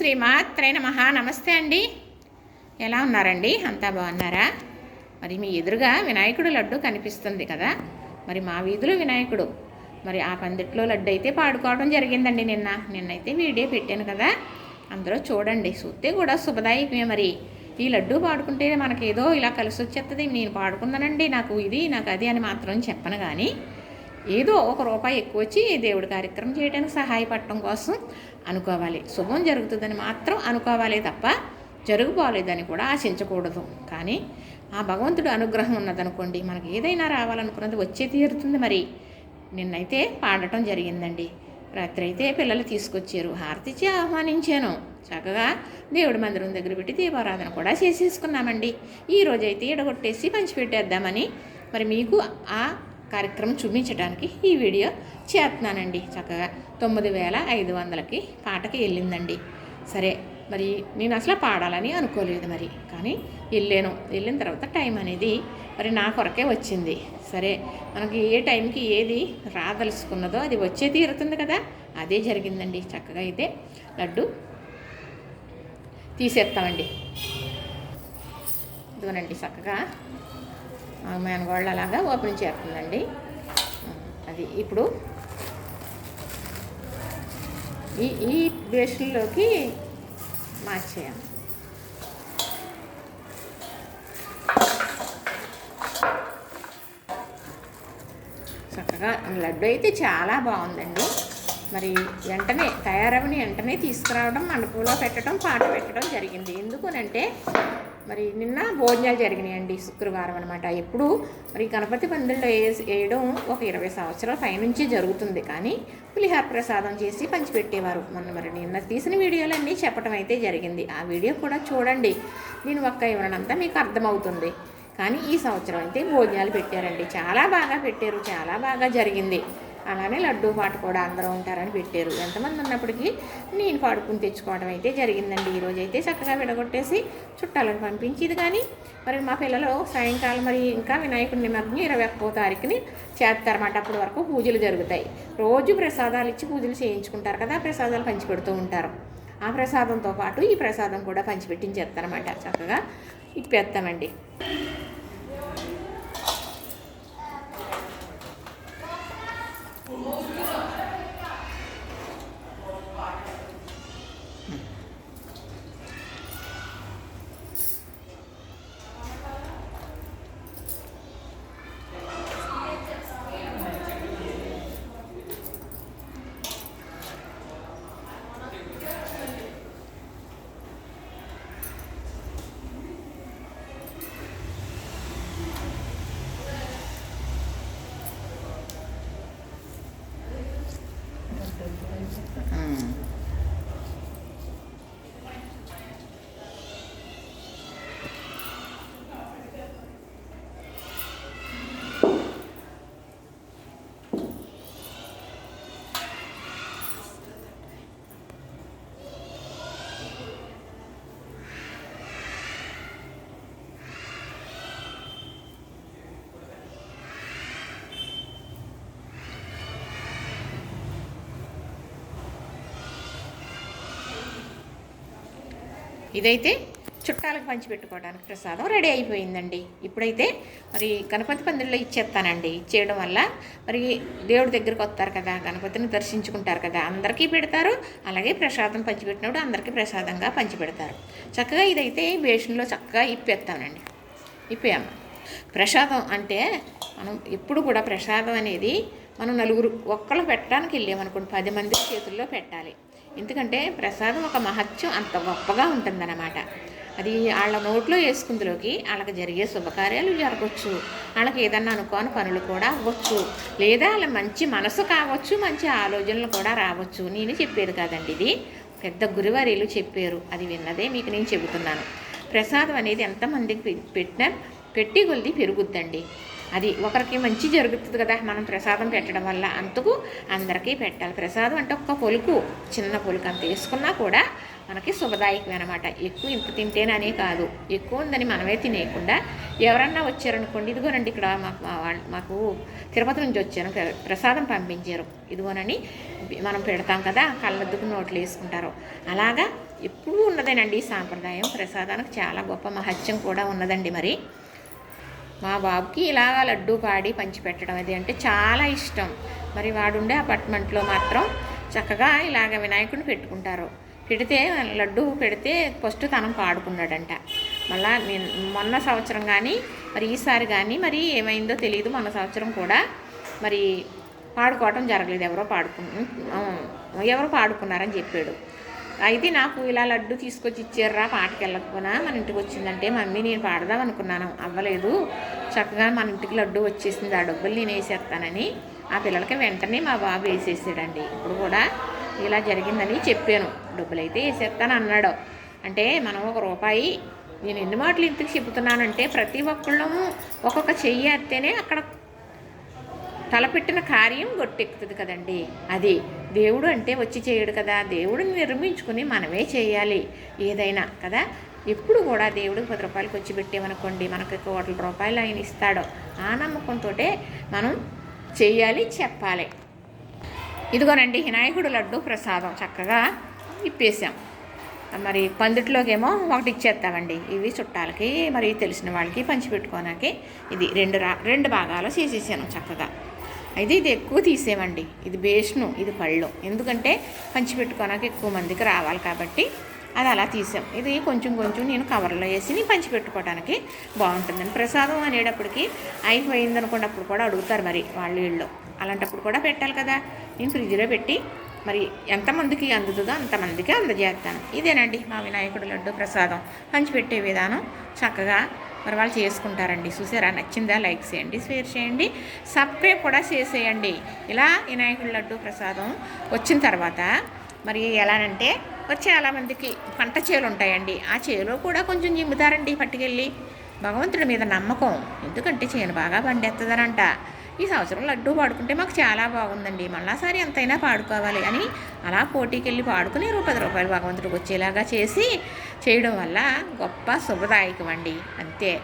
శ్రీమాత్రే మహా నమస్తే అండి. ఎలా ఉన్నారండి? అంతా బాగున్నారా? మరి మీ ఎదురుగా వినాయకుడు లడ్డు కనిపిస్తుంది కదా? మరి మా వీధిలో వినాయకుడు. మరి ఆ పందిట్లో లడ్డు అయితే పాడుకోవడం జరిగిందండి నిన్న. నిన్నైతే వీడియో పెట్టాను కదా. అందరూ చూడండి. చూస్తే కూడా శుభదాయకమే మరి. ఈ లడ్డు పాడుకుంటే మనకేదో ఇలా కలిసి వచ్చేస్తుంది నేను పాడుకున్నానండి. నాకు ఇది నాకు అది అని మాత్రం చెప్పను కానీ. ఏదో ఒక రూపాయి ఎక్కువ వచ్చి దేవుడి కార్యక్రమం చేయడానికి సహాయపడటం కోసం అనుకోవాలి. శుభం జరుగుతుందని మాత్రం అనుకోవాలి తప్ప జరుగుపోలేదని కూడా ఆశించకూడదు. కానీ ఆ భగవంతుడు అనుగ్రహం ఉన్నదనుకోండి మనకి ఏదైనా రావాలనుకున్నది వచ్చే తీరుతుంది మరి. నిన్నైతే పాడటం జరిగిందండి. రాత్రి అయితే పిల్లలు తీసుకొచ్చారు. హారతిచ్చి ఆహ్వానించాను. చక్కగా దేవుడి మందిరం దగ్గర పెట్టి దీపారాధన కూడా చేసేసుకున్నామండి. ఈ రోజైతే పంచిపెట్టేద్దామని మరి మీకు ఆ కార్యక్రమం చూపించడానికి ఈ వీడియో చేస్తున్నానండి. చక్కగా తొమ్మిది వేల ఐదు వందలకి పాటకి వెళ్ళిందండి. సరే మరి నేను అసలు పాడాలని అనుకోలేదు మరి. కానీ వెళ్ళాను. వెళ్ళిన తర్వాత టైం అనేది మరి నా కొరకే వచ్చింది. సరే మనకి ఏ టైంకి ఏది రాదలుచుకున్నదో అది వచ్చే తీరుతుంది కదా. అదే జరిగిందండి. చక్కగా అయితే లడ్డు తీసేస్తామండి. ఇదిగోనండి చక్కగా మేనగోళ్ళు అలాగా ఓపెన్ చేస్తుందండి. అది ఇప్పుడు ఈ ఈ బేషన్లోకి మార్చేయాలి చక్కగా లడ్డు అయితే చాలా బాగుందండి. మరి వెంటనే తయారవని వెంటనే తీసుకురావడం మండపంలో పెట్టడం పాట పెట్టడం జరిగింది. ఎందుకనంటే మరి నిన్న భోజనాలు జరిగినాయండి శుక్రవారం అనమాట ఎప్పుడు మరి గణపతి పందిరిలో వేయడం ఒక ఇరవై సంవత్సరాల పైనుంచి జరుగుతుంది. కానీ పులిహార ప్రసాదం చేసి పంచిపెట్టేవారు. మొన్న మరి నిన్న తీసిన వీడియోలన్నీ చెప్పడం అయితే జరిగింది. ఆ వీడియో కూడా చూడండి. నేను ఒక్క వివరణంతా మీకు అర్థమవుతుంది. కానీ ఈ సంవత్సరం అయితే భోజనాలు పెట్టారండి. చాలా బాగా పెట్టారు. చాలా బాగా జరిగింది. అలానే లడ్డూ పాట కూడా అందరూ ఉంటారని పెట్టారు. ఎంతమంది ఉన్నప్పటికీ నేను పాడుకుని తెచ్చుకోవడం అయితే జరిగిందండి. ఈరోజు అయితే చక్కగా విడగొట్టేసి చుట్టాలను పంపించి ఇది కానీ మరి మా పిల్లలు సాయంకాలం మరి ఇంకా వినాయకుడి నిమగ్నం ఇరవై ఒక్కో తారీఖుని చేస్తారన్నమాట. అప్పటి వరకు పూజలు జరుగుతాయి. రోజు ప్రసాదాలు ఇచ్చి పూజలు చేయించుకుంటారు కదా ఆ ప్రసాదాలు పంచిపెడుతూ ఉంటారు. ఆ ప్రసాదంతో పాటు ఈ ప్రసాదం కూడా పంచిపెట్టించేస్తారన్నమాట. చక్కగా ఇప్పేస్తామండి 어. ఇదైతే చుట్టాలకు పంచిపెట్టుకోవడానికి ప్రసాదం రెడీ అయిపోయిందండి. ఇప్పుడైతే మరి గణపతి పందిరిలో ఇచ్చేస్తానండి. ఇచ్చేయడం వల్ల మరి దేవుడి దగ్గరికి వస్తారు కదా గణపతిని దర్శించుకుంటారు కదా అందరికీ పెడతారు. అలాగే ప్రసాదం పంచిపెట్టినప్పుడు అందరికీ ప్రసాదంగా పంచిపెడతారు చక్కగా ఇదైతే బేషన్లో చక్కగా ఇప్పేస్తానండి. ఇప్పేయమ్మ. ప్రసాదం అంటే మనం ఎప్పుడు కూడా ప్రసాదం అనేది మనం నలుగురు ఒక్కళ్ళు పెట్టడానికి వెళ్ళామనుకోండి పది మంది చేతుల్లో పెట్టాలి. ఎందుకంటే ప్రసాదం ఒక మహత్యం అంత గొప్పగా ఉంటుందన్నమాట. అది వాళ్ళ నోట్లో వేసుకుందులోకి వాళ్ళకి జరిగే శుభకార్యాలు జరగవచ్చు వాళ్ళకి ఏదన్నా అనుకోని పనులు కూడా అవ్వచ్చు. లేదా వాళ్ళ మంచి మనసు కావచ్చు మంచి ఆలోచనలు కూడా రావచ్చు. నేను చెప్పేది కాదండి ఇది. పెద్ద గురువారీలు చెప్పారు. అది విన్నదే మీకు నేను చెబుతున్నాను. ప్రసాదం అనేది ఎంతమందికి పె- పెట్టినా పెట్టి కొలిది పెరుగుద్దండి. అది ఒకరికి మంచి జరుగుతుంది కదా మనం ప్రసాదం పెట్టడం వల్ల. అందుకు అందరికీ పెట్టాలి. ప్రసాదం అంటే ఒక్క పొలుకు చిన్న పొలుకు అంత వేసుకున్నా కూడా మనకి శుభదాయకమే అనమాట ఎక్కువ ఇంత తింటేననే కాదు. ఎక్కువ ఉందని మనమే తినేయకుండా ఎవరన్నా వచ్చారనుకోండి ఇదిగోనండి ఇక్కడ మాకు మా మాకు తిరుపతి నుంచి వచ్చాను ప్ర- ప్రసాదం పంపించారు. ఇదిగోనని మనం పెడతాం కదా కళ్ళద్దుకు నోట్లు వేసుకుంటారు. అలాగా ఎప్పుడూ ఉన్నదేనండి ఈ సాంప్రదాయం. ప్రసాదానికి చాలా గొప్ప మహత్యం కూడా ఉన్నదండి మరి. మా బాబుకి ఇలాగ లడ్డు పాడి పంచిపెట్టడం అది అంటే చాలా ఇష్టం. మరి వాడుండే అపార్ట్మెంట్లో మాత్రం చక్కగా ఇలాగ వినాయకుడిని పెట్టుకుంటారు. పెడితే లడ్డు పెడితే ఫస్ట్ తనం పాడుకున్నాడంట. మళ్ళా మొన్న సంవత్సరం కానీ మరి ఈసారి కానీ మరి ఏమైందో తెలియదు మొన్న సంవత్సరం కూడా మరి పాడుకోవటం జరగలేదు. ఎవరో పాడుకు ఎవరో పాడుకున్నారని చెప్పాడు. అయితే నాకు ఇలా లడ్డు తీసుకొచ్చి ఇచ్చారా పాటకి వెళ్ళకపోయినా మన ఇంటికి వచ్చిందంటే మమ్మీ నేను పాడదాం అనుకున్నాను అవ్వలేదు. చక్కగా మన ఇంటికి లడ్డు వచ్చేసింది ఆ డబ్బులు నేను వేసేస్తానని. ఆ పిల్లలకి వెంటనే మా బాబు వేసేసాడండి. ఇప్పుడు కూడా ఇలా జరిగిందని చెప్పాను. డబ్బులు అయితే వేసేస్తాను అన్నాడు అంటే మనం ఒక రూపాయి నేను ఎన్ని మాటలు ఇంటికి చెబుతున్నానంటే ప్రతి ఒక్కళ్ళము ఒక్కొక్క చెయ్యి అత్తేనే అక్కడ తలపెట్టిన కార్యం గొట్టెక్కుతుంది కదండి. అది. దేవుడు అంటే వచ్చి చేయడు కదా. దేవుడిని నిర్మించుకుని మనమే చేయాలి ఏదైనా కదా. ఎప్పుడు కూడా దేవుడికి పది రూపాయలకి వచ్చి పెట్టామనుకోండి మనకి కోట్ల రూపాయలు ఆయన ఇస్తాడో. ఆ నమ్మకంతో మనం చేయాలి చెప్పాలి. ఇదిగోనండి వినాయకుడు లడ్డు ప్రసాదం చక్కగా ఇప్పేసాం మరి పందిట్లోకేమో ఒకటి ఇచ్చేస్తామండి. ఇవి చుట్టాలకి మరి తెలిసిన వాళ్ళకి పంచిపెట్టుకోనాకి ఇది రెండు రా రెండు భాగాలు చేసేసాను చక్కగా. అయితే ఇది ఎక్కువ తీసేమండి ఇది బేస్ను ఇది పళ్ళు. ఎందుకంటే పంచిపెట్టుకోనాక ఎక్కువ మందికి రావాలి కాబట్టి అది అలా తీసాం. ఇది కొంచెం కొంచెం నేను కవర్లో వేసి పంచిపెట్టుకోవడానికి బాగుంటుందని ప్రసాదం అనేటప్పటికి అయిపోయింది అనుకున్నప్పుడు కూడా అడుగుతారు మరి వాళ్ళు వీళ్ళు అలాంటప్పుడు కూడా పెట్టాలి కదా. నేను ఫ్రిడ్జ్లో పెట్టి మరి ఎంతమందికి అందుతుందో అంతమందికి అందజేస్తాను. ఇదేనండి మా వినాయకుడు లడ్డు ప్రసాదం. పంచిపెట్టే విధానం చక్కగా మరి వాళ్ళు చేసుకుంటారండి. చూసారా? నచ్చిందా? లైక్ చేయండి షేర్ చేయండి. సబ్స్క్రైబ్ కూడా చేసేయండి. ఇలా వినాయకుడి లడ్డు ప్రసాదం వచ్చిన తర్వాత మరి ఎలానంటే వచ్చి చాలామందికి పంట చేలు ఉంటాయండి. ఆ చేలో కూడా కొంచెం జిమ్ముతారండి పట్టుకెళ్ళి. భగవంతుడి మీద నమ్మకం. ఎందుకంటే చేను బాగా పండేస్తుందనంట ఈ సంవత్సరం లడ్డు పాడుకుంటే మాకు చాలా బాగుందండి. మళ్ళాసారి ఎంతైనా పాడుకోవాలి అని అలా పోటీకి వెళ్ళి పాడుకుని పది రూపాయలు భగవంతుడికి వచ్చేలాగా చేసి చేయడం వల్ల గొప్ప శుభదాయకం అండి. అంతే.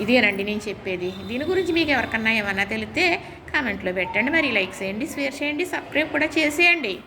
ఇదేనండి నేను చెప్పేది. దీని గురించి మీకు ఎవరికన్నా ఏమన్నా తెలిస్తే కామెంట్లో పెట్టండి. మరి లైక్ చేయండి షేర్ చేయండి సబ్స్క్రైబ్ కూడా చేసేయండి.